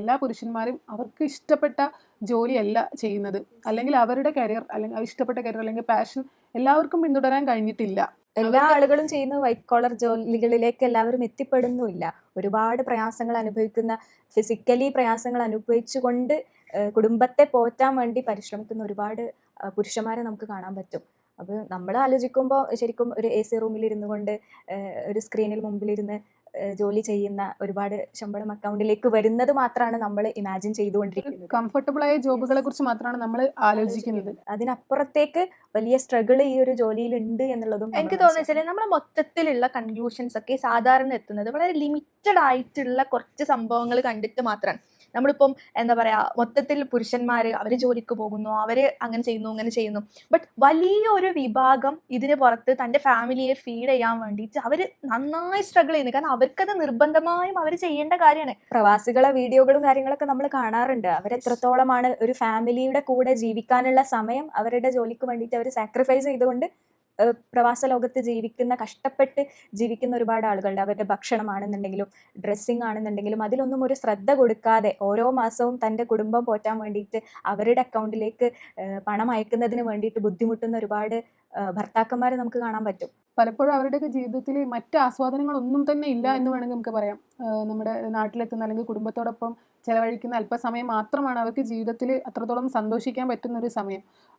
എല്ലാ പുരുഷന്മാരും അവർക്ക് ഇഷ്ടപ്പെട്ട ജോലിയല്ല ചെയ്യുന്നത്. അല്ലെങ്കിൽ അവരുടെ കരിയർ അല്ലെങ്കിൽ അവർ ഇഷ്ടപ്പെട്ട കരിയർ അല്ലെങ്കിൽ പാഷൻ എല്ലാവർക്കും പിന്തുടരാൻ കഴിഞ്ഞിട്ടില്ല. എല്ലാ ആളുകളും ചെയ്യുന്ന വൈറ്റ് കോളർ ജോലികളിലേക്ക് എല്ലാവരും എത്തിപ്പെടുന്നുമില്ല. ഒരുപാട് പ്രയാസങ്ങൾ അനുഭവിക്കുന്ന ഫിസിക്കലി പ്രയാസങ്ങൾ അനുഭവിച്ചുകൊണ്ട് കുടുംബത്തെ പോറ്റാൻ വേണ്ടി പരിശ്രമിക്കുന്ന ഒരുപാട് പുരുഷന്മാരെ നമുക്ക് കാണാൻ പറ്റും. അപ്പോൾ നമ്മൾ ആലോചിക്കുമ്പോൾ ശരിക്കും ഒരു എ സി റൂമിൽ ഇരുന്നു കൊണ്ട് ഒരു സ്ക്രീനിൽ മുമ്പിലിരുന്ന് ജോലി ചെയ്യുന്ന ഒരുപാട് ശമ്പളം അക്കൗണ്ടിലേക്ക് വരുന്നത് മാത്രമാണ് നമ്മൾ ഇമാജിൻ ചെയ്തുകൊണ്ടിരിക്കുന്നത്. കംഫർട്ടബിൾ ആയ ജോബുകളെ കുറിച്ച് മാത്രമാണ് നമ്മൾ ആലോചിക്കുന്നത്. അതിനപ്പുറത്തേക്ക് വലിയ സ്ട്രഗിൾ ഈ ഒരു ജോലിയിൽ ഉണ്ട് എന്നുള്ളതും എനിക്ക് തോന്നുന്നത് വെച്ചാൽ നമ്മുടെ മൊത്തത്തിലുള്ള കൺക്ലൂഷൻസ് ഒക്കെ സാധാരണ എത്തുന്നത് വളരെ ലിമിറ്റഡ് ആയിട്ടുള്ള കുറച്ച് സംഭവങ്ങൾ കണ്ടിട്ട് മാത്രമാണ് നമ്മളിപ്പം എന്താ പറയാ മൊത്തത്തിൽ പുരുഷന്മാർ അവർ ജോലിക്ക് പോകുന്നു അവർ അങ്ങനെ ചെയ്യുന്നു അങ്ങനെ ചെയ്യുന്നു. ബട്ട് വലിയ ഒരു വിഭാഗം ഇതിന് പുറത്ത് തന്റെ ഫാമിലിയെ ഫീഡ് ചെയ്യാൻ വേണ്ടിയിട്ട് അവർ നന്നായി സ്ട്രഗിൾ ചെയ്യുന്നു. കാരണം അവർക്കത് നിർബന്ധമായും അവർ ചെയ്യേണ്ട കാര്യമാണ്. പ്രവാസികളെ വീഡിയോകളും കാര്യങ്ങളൊക്കെ നമ്മൾ കാണാറുണ്ട്. അവരെത്രത്തോളമാണ് ഒരു ഫാമിലിയുടെ കൂടെ ജീവിക്കാനുള്ള സമയം അവരുടെ ജോലിക്ക് വേണ്ടിയിട്ട് അവർ സാക്രിഫൈസ് ചെയ്തുകൊണ്ട് പ്രവാസ ലോകത്ത് ജീവിക്കുന്ന കഷ്ടപ്പെട്ട് ജീവിക്കുന്ന ഒരുപാട് ആളുകളുണ്ട്. അവരുടെ ഭക്ഷണമാണെന്നുണ്ടെങ്കിലും ഡ്രസ്സിങ് ആണെന്നുണ്ടെങ്കിലും അതിലൊന്നും ഒരു ശ്രദ്ധ കൊടുക്കാതെ ഓരോ മാസവും തന്റെ കുടുംബം പോറ്റാൻ വേണ്ടിയിട്ട് അവരുടെ അക്കൗണ്ടിലേക്ക് പണം അയക്കുന്നതിന് വേണ്ടിയിട്ട് ബുദ്ധിമുട്ടുന്ന ഒരുപാട് ഭർത്താക്കന്മാരെ നമുക്ക് കാണാൻ പറ്റും. പലപ്പോഴും അവരുടെയൊക്കെ ജീവിതത്തിൽ മറ്റ് ആസ്വാദനങ്ങളൊന്നും തന്നെ ഇല്ല എന്ന് വേണമെങ്കിൽ നമുക്ക് പറയാം. നമ്മുടെ നാട്ടിലെത്തുന്ന അല്ലെങ്കിൽ കുടുംബത്തോടൊപ്പം ചെലവഴിക്കുന്ന അല്പസമയം മാത്രമാണ് അവർക്ക് ജീവിതത്തിൽ അത്രത്തോളം സന്തോഷിക്കാൻ പറ്റുന്ന ഒരു സമയം.